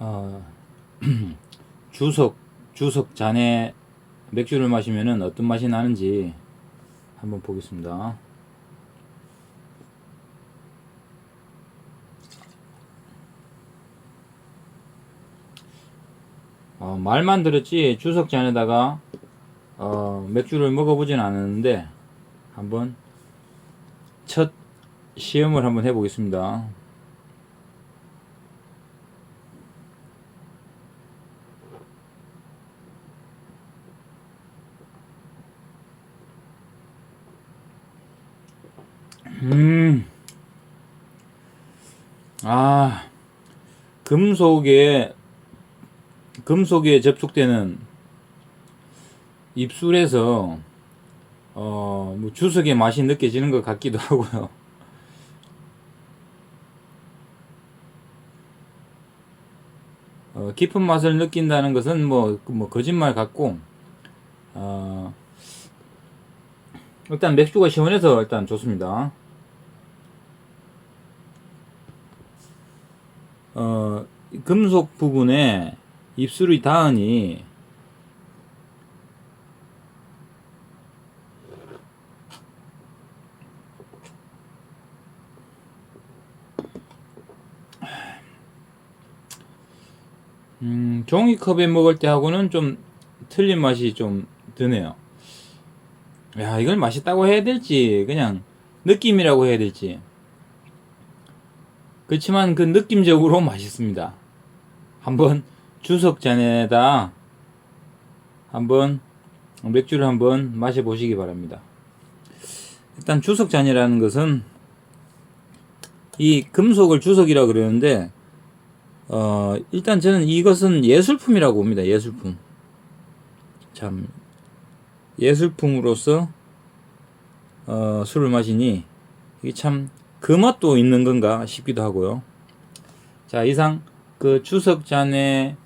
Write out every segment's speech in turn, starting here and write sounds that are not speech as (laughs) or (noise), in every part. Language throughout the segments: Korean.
어, (clears throat) 주석 주석 잔에 맥주를 마시면은 어떤 맛이 나는지 한번 보겠습니다. 어, 말만 들었지 주석 잔에다가 어, 맥주를 먹어보진 않았는데 한번 첫 시험을 한번 해보겠습니다. 음, 아, 금속에, 금속에 접촉되는 입술에서, 어, 뭐 주석의 맛이 느껴지는 것 같기도 하고요. 어, 깊은 맛을 느낀다는 것은 뭐, 그뭐 거짓말 같고, 어, 일단 맥주가 시원해서 일단 좋습니다. 어, 금속 부분에 입술이 닿으니 음, 종이컵에 먹을 때하고는 좀 틀린 맛이 좀 드네요. 야, 이걸 맛있다고 해야 될지, 그냥 느낌이라고 해야 될지. 그렇지만 그 느낌적으로 (laughs) 맛있습니다. 한번 주석잔에다 한번 맥주를 한번 마셔보시기 바랍니다. 일단 주석잔이라는 것은 이 금속을 주석이라 그러는데 어 일단 저는 이것은 예술품이라고 봅니다. 예술품. 참 예술품으로서 어, 술을 마시니 이게 참 그 맛도 있는 건가 싶기도 하고요. 자 이상 그 추석 잔에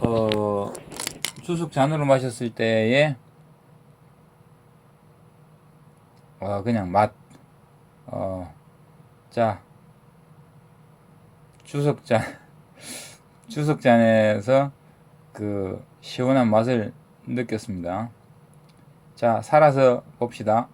어, 추석 잔으로 마셨을 때의 어, 그냥 맛 어, 자 추석 잔 (laughs) 추석 잔에서 그 시원한 맛을 느꼈습니다. 자, 살아서 봅시다.